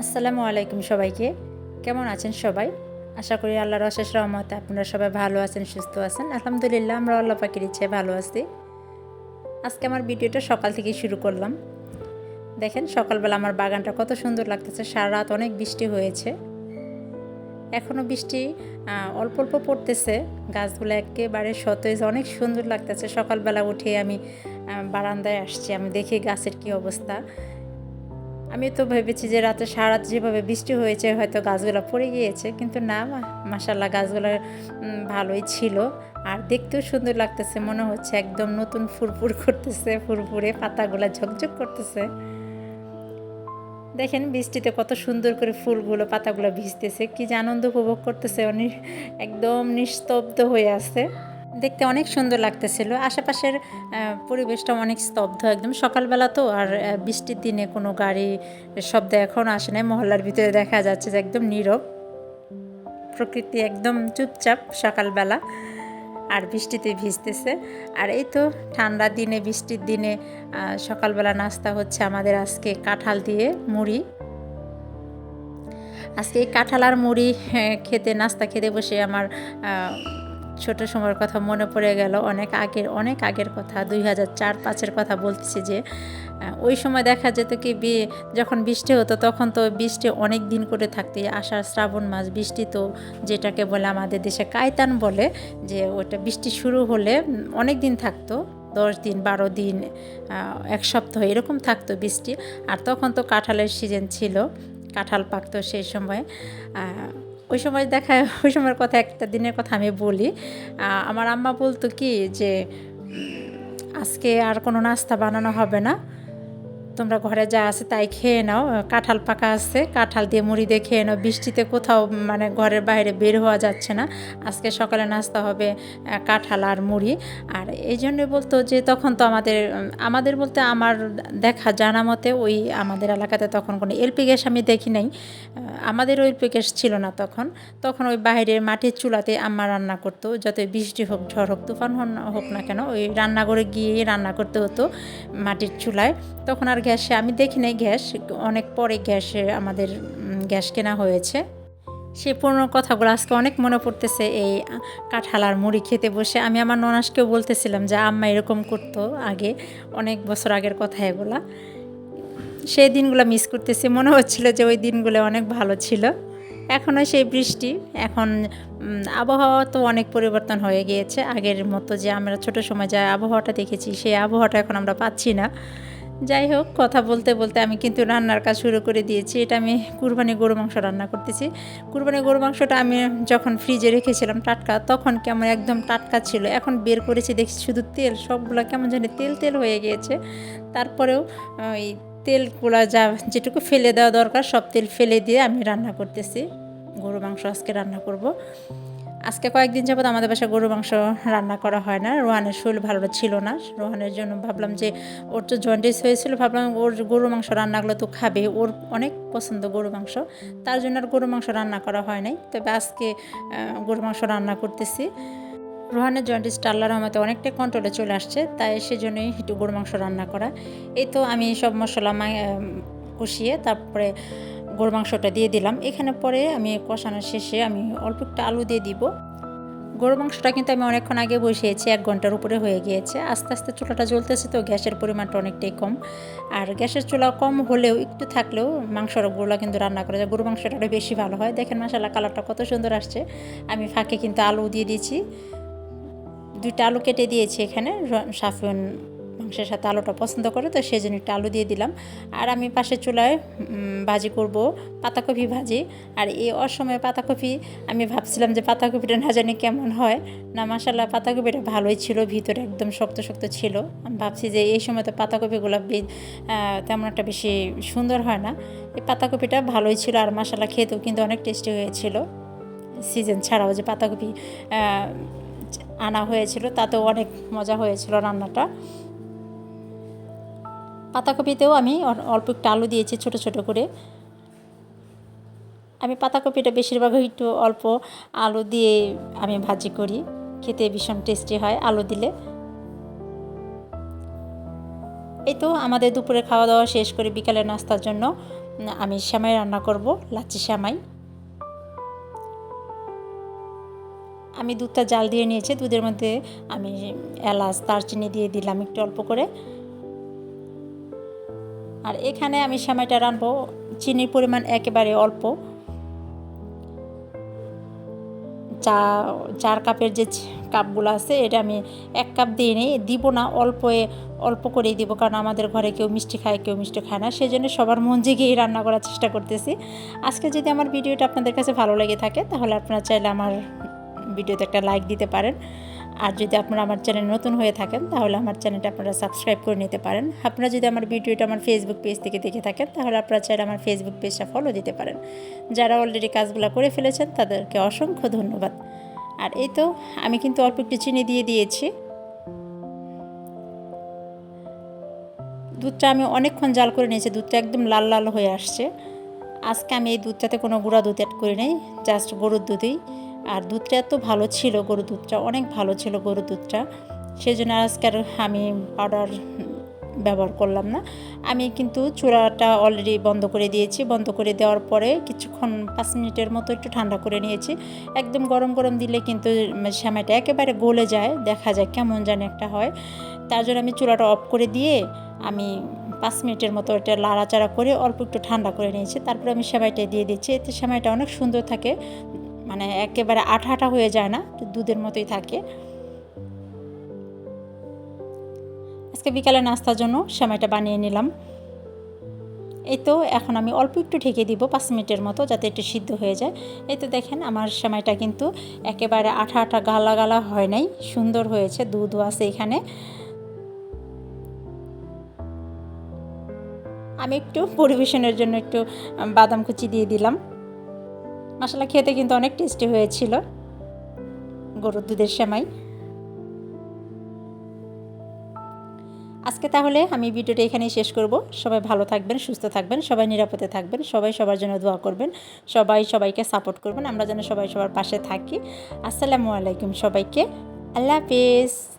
আসসালামু আলাইকুম সবাইকে। কেমন আছেন সবাই? আশা করি আল্লাহর অশেষ রহমতে আপনারা সবাই ভালো আছেন, সুস্থ আছেন। আলহামদুলিল্লাহ, আমরা আল্লাহ পাখির ইচ্ছে ভালো আছি। আজকে আমার ভিডিওটা সকাল থেকেই শুরু করলাম। দেখেন, সকালবেলা আমার বাগানটা কত সুন্দর লাগতেছে। সারা রাত অনেক বৃষ্টি হয়েছে। এখনও বৃষ্টি অল্প অল্প পড়তেছে। গাছগুলো একেবারে সতেজ, অনেক সুন্দর লাগতেছে। সকালবেলা উঠে আমি বারান্দায় আসছি, আমি দেখি গাছের কি অবস্থা। আমি তো ভেবেছি যে রাতে সারা যেভাবে বৃষ্টি হয়েছে, হয়তো গাছগুলো পড়ে গিয়েছে, কিন্তু না মাসাল্লাহ গাছগুলো ভালোই ছিল। আর দেখতেও সুন্দর লাগতেছে, মনে হচ্ছে একদম নতুন ফুরফুর করতেছে, ফুরফুরে পাতাগুলো ঝকঝক করতেছে। দেখেন বৃষ্টিতে কত সুন্দর করে ফুলগুলো, পাতাগুলো ভিজতেছে, কি যে আনন্দ উপভোগ করতেছে একদম নিস্তব্ধ হয়ে আছে। দেখতে অনেক সুন্দর লাগতেছিল, আশেপাশের পরিবেশটা অনেক স্তব্ধ, একদম সকালবেলা তো, আর বৃষ্টির দিনে কোনো গাড়ি শব্দ এখন আসে নাই, মহল্লার ভিতরে দেখা যাচ্ছে যে একদম নীরব। প্রকৃতি একদম চুপচাপ সকালবেলা। আর বৃষ্টিতে ভিজতেছে। আর এই তো ঠান্ডা দিনে বৃষ্টির দিনে সকালবেলা নাস্তা হচ্ছে আমাদের আজকে কাঁঠাল দিয়ে মুড়ি। আজকে এই কাঁঠাল আর মুড়ি হ্যাঁ, খেতে নাস্তা খেতে বসে আমার ছোট সময়ের কথা মনে পড়ে গেল। অনেক আগের অনেক আগের কথা। দুই হাজার চার পাঁচের কথা বলতেছি যে ওই সময় দেখা যেত কি বি- যখন বৃষ্টি হতো তখন তো বৃষ্টি অনেক দিন করে থাকতে আষাঢ়, শ্রাবণ মাস বৃষ্টি তো যেটাকে বলে আমাদের দেশে কায়তান বলে, যে ওটা বৃষ্টি শুরু হলে অনেক দিন থাকতো। দশ দিন, বারো দিন এক সপ্তাহ এরকম থাকতো বৃষ্টি। আর তখন তো কাঁঠালের সিজন ছিল, কাঁঠাল পাকতো সেই সময়। ওই সময় দেখা, ওই সময়ের কথা, একটা দিনের কথা আমি বলি। আমার আম্মা বলতো কি যে, আজকে আর কোনো নাস্তা বানানো হবে না। তোমরা ঘরে যা আছে তাই খেয়ে নাও। কাঁঠাল পাকা আছে কাঁঠাল দিয়ে মুড়ি দিয়ে খেয়ে নাও। বৃষ্টিতে কোথাও মানে ঘরের বাইরে বের হওয়া যাচ্ছে না। আজকে সকালে নাস্তা হবে কাঁঠাল আর মুড়ি। আর এই জন্য বলতো যে তখন তো আমাদের আমাদের বলতে আমার দেখা জানা মতে ওই আমাদের এলাকাতে তখন কোনো এলপি গ্যাস আমি দেখি নাই। আহ, আমাদেরও এলপি গ্যাস ছিল না তখন। তখন ওই বাইরের মাটির চুলাতে আম্মা রান্না করতো। যত বৃষ্টি হোক ঝড় হোক তুফান হোক না কেন ওই রান্নাঘরে গিয়ে রান্না করতে হতো মাটির চুলায়। তখন আর গ্যাসে, আমি দেখি নাই গ্যাস, অনেক পরে গ্যাসে আমাদের গ্যাস কেনা হয়েছে। সেই পুরনো কথাগুলো আজকে অনেক মনে পড়তেছে, এই কাঁঠাল আর মুড়ি খেতে বসে। আমি আমার ননাসকেও বলতেছিলাম যে, আম্মা এরকম করতো আগে, অনেক বছর আগের কথা এগুলা। সেই দিনগুলো মিস করতেছি। মনে হচ্ছিল যে, ওই দিনগুলো অনেক ভালো ছিল। এখনও সেই বৃষ্টি, এখন আবহাওয়া তো অনেক পরিবর্তন হয়ে গিয়েছে। আগের মতো যে আমরা ছোট সময় যা আবহাওয়াটা দেখেছি, সেই আবহাওয়াটা এখন আমরা পাচ্ছি না। যাই হোক, কথা বলতে বলতে আমি কিন্তু রান্নার কাজ শুরু করে দিয়েছি। এটা আমি কুরবানি গরু মাংস রান্না করতেছি। কুরবানি গরু মাংসটা আমি যখন ফ্রিজে রেখেছিলাম টাটকা, তখন কেমন একদম টাটকা ছিল। এখন বের করেছি দেখছি শুধু তেল, সবগুলো কেমন জানি তেল তেল হয়ে গিয়েছে। তারপরেও ওই তেলগুলো যা যেটুকু ফেলে দেওয়া দরকার, সব তেল ফেলে দিয়ে আমি রান্না করতেছি। গরু মাংস আজকে রান্না করব। আজকে কয়েকদিন যাবত আমাদের বাসায় গরু মাংস রান্না করা হয় না। রোহানের শরীর ভালো ছিল না। রোহানের জন্য ভাবলাম যে ওর তো জন্ডিস হয়েছিল, ভাবলাম ওর গরু মাংস রান্নাগুলো তো খাবে। ওর অনেক পছন্দ গরু মাংস। তার জন্য আর গরু মাংস রান্না করা হয় নাই। তবে আজকে গরু মাংস রান্না করতেছি। রোহানের জন্ডিসটা আল্লাহর রহমতে অনেকটাই কন্ট্রোলে চলে আসছে, তাই সেজন্যই একটু গরু মাংস রান্না করা। এই তো আমি সব মশলা মা- কষিয়ে তারপরে গরু মাংসটা দিয়ে দিলাম। এখানে পরে আমি কষানোর শেষে আমি অল্প একটু আলু দিয়ে দিব। গরু মাংসটা কিন্তু আমি অনেকক্ষণ আগে বসিয়েছি, এক ঘণ্টার উপরে হয়ে গিয়েছে। আস্তে আস্তে চুলাটা জ্বলতেছে তো, গ্যাসের পরিমাণটা অনেকটাই কম। আর গ্যাসের চুলা কম হলেও একটু থাকলেও মাংসর মাংসগুলো কিন্তু রান্না করা যায়। গরু মাংসটা আরও বেশি ভালো হয়। দেখেন মশালা কালারটা কত সুন্দর আসছে। আমি ফাঁকে কিন্তু আলু দিয়ে দিয়েছি। দুইটা আলু কেটে দিয়েছি এখানে সাফিয়ন মাংসের সাথে আলুটা পছন্দ করে, তো সেই জন্য একটু আলু দিয়ে দিলাম। আর আমি পাশের চুলায় ভাজি করব পাতাকপি ভাজি। আর এই অসময়ে পাতাকপি, আমি ভাবছিলাম যে পাতাকপিটা না জানি কেমন হয়। না মাসাল্লাহ পাতাকপিটা ভালোই ছিল, ভিতরে একদম শক্ত শক্ত ছিল। আমি ভাবছি যে এই সময় তো পাতাকপিগুলো তেমন একটা বেশি সুন্দর হয় না। এই পাতাকপিটা ভালোই ছিল আর মশালা খেতেও কিন্তু অনেক টেস্টি হয়েছিল। সিজন ছাড়াও যে পাতাকপি আনা হয়েছিল, তাতেও অনেক মজা হয়েছিল রান্নাটা। পাতাকপিতেও আমি অল্প একটু আলু দিয়েছি ছোট ছোট করে। আমি পাতাকপিটা বেশিরভাগ একটু অল্প আলু দিয়ে আমি ভাজি করি, খেতে ভীষণ টেস্টি হয় আলু দিলে। এই তো আমাদের দুপুরে খাওয়া দাওয়া শেষ করে বিকালে নাস্তার জন্য আমি শ্যামাই রান্না করব লাচি শ্যামাই। আমি দুধটা জাল দিয়ে নিয়েছি, দুধের মধ্যে আমি এলাচ, দারচিনি দিয়ে দিলাম একটু অল্প করে। আর এখানে আমি সেমাইটা রানবো চিনির পরিমাণ একেবারে অল্প। চা, চার কাপের যে কাপগুলো আছে, এটা আমি এক কাপ দিয়ে নিই, দিব না, অল্প অল্প করেই দিব, কারণ আমাদের ঘরে কেউ মিষ্টি খায়, কেউ মিষ্টি খায় না। সেই জন্য সবার মন জেগেই রান্না করার চেষ্টা করতেছি। আজকে যদি আমার ভিডিওটা আপনাদের কাছে ভালো লেগে থাকে, তাহলে আপনারা চাইলে আমার ভিডিওতে একটা লাইক দিতে পারেন। আর যদি আপনারা আমার চ্যানেল নতুন হয়ে থাকেন, তাহলে আমার চ্যানেলটা আপনারা সাবস্ক্রাইব করে নিতে পারেন। আপনারা যদি আমার ভিডিওটা আমার ফেসবুক পেজ থেকে দেখে থাকেন, তাহলে আপনারা চাইলে আমার ফেসবুক পেজটা ফলো দিতে পারেন। যারা অলরেডি কাজগুলো করে ফেলেছেন, তাদেরকে অসংখ্য ধন্যবাদ। আর এই তো, আমি কিন্তু অল্প একটু চিনি দিয়ে দিয়েছি। দুধটা আমি অনেকক্ষণ জাল করে নিয়েছি, দুধটা একদম লাল লাল হয়ে আসছে। আজকে আমি এই দুধটাতে কোনো গুঁড়া দুধ অ্যাড করি নাই জাস্ট গরুর দুধেই। আর দুধটা এত ভালো ছিল, গরুর দুধটা, অনেক ভালো ছিল গরুর দুধটা। সেই জন্য আজকে আর আমি পাউডার ব্যবহার করলাম না। আমি কিন্তু চূড়াটা অলরেডি বন্ধ করে দিয়েছি। বন্ধ করে দেওয়ার পরে কিছুক্ষণ, পাঁচ মিনিটের মতো একটু ঠান্ডা করে নিয়েছি। একদম গরম গরম দিলে কিন্তু শ্যামাইটা একেবারে গলে যায়, দেখা যায় কেমন জানি একটা হয়। তার জন্য আমি চূড়াটা অফ করে দিয়ে আমি পাঁচ মিনিটের মতো এটা লাড়াচাড়া করে অল্প একটু ঠান্ডা করে নিয়েছি। তারপরে আমি সেমাইটা দিয়ে দিচ্ছি। এতে সেমাইটা অনেক সুন্দর থাকে। মানে একেবারে আঠা আঠা হয়ে যায় না দুধের মতোই থাকে। আজকে বিকালে নাস্তার জন্য সেমাইটা বানিয়ে নিলাম। এই তো, এখন আমি অল্প একটু ঢেকে দিব পাঁচ মিনিটের মতো যাতে একটু সিদ্ধ হয়ে যায়। এই তো দেখেন, আমার সেমাইটা কিন্তু একেবারে আঠা আঠা গালা গালা হয় নাই, সুন্দর হয়েছে, দুধও আছে এখানে। আমি একটু পরিবেশনের জন্য একটু বাদাম কুচি দিয়ে দিলাম। মশলা খেতে কিন্তু অনেক টেস্টি হয়েছিল। গরুর দুধের সেমাই। আজকে তাহলে আমি ভিডিওটা এখানেই শেষ করব। সবাই ভালো থাকবেন, সুস্থ থাকবেন, সবাই নিরাপদে থাকবেন, সবাই সবার জন্য দোয়া করবেন, সবাই সবাইকে সাপোর্ট করবেন, আমরা যেন সবাই সবার পাশে থাকি। আসসালামু আলাইকুম সবাইকে, আল্লাহ হাফিজ।